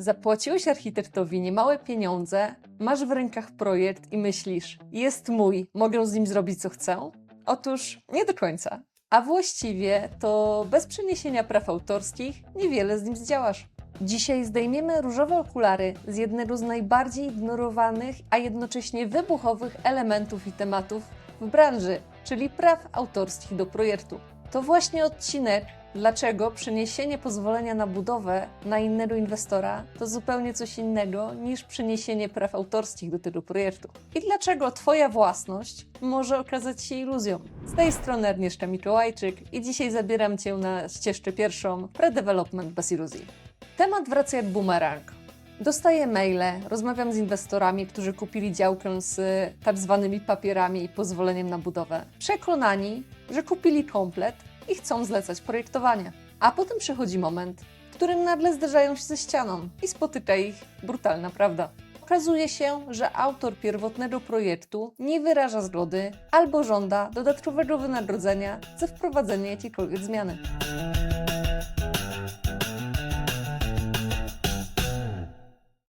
Zapłaciłeś architektowi niemałe pieniądze, masz w rękach projekt i myślisz, jest mój, mogę z nim zrobić co chcę? Otóż nie do końca. A właściwie to bez przeniesienia praw autorskich niewiele z nim zdziałasz. Dzisiaj zdejmiemy różowe okulary z jednego z najbardziej ignorowanych, a jednocześnie wybuchowych elementów i tematów w branży, czyli praw autorskich do projektu. To właśnie odcinek, dlaczego przeniesienie pozwolenia na budowę na innego inwestora to zupełnie coś innego niż przeniesienie praw autorskich do tego projektu. I dlaczego Twoja własność może okazać się iluzją. Z tej strony Agnieszka Mikołajczyk i dzisiaj zabieram Cię na ścieżkę pierwszą Pre-Development bez iluzji. Temat wraca jak bumerang. Dostaję maile, rozmawiam z inwestorami, którzy kupili działkę z tak zwanymi papierami i pozwoleniem na budowę. Przekonani, że kupili komplet i chcą zlecać projektowanie. A potem przychodzi moment, w którym nagle zderzają się ze ścianą i spotyka ich brutalna prawda. Okazuje się, że autor pierwotnego projektu nie wyraża zgody albo żąda dodatkowego wynagrodzenia za wprowadzenie jakiejkolwiek zmiany.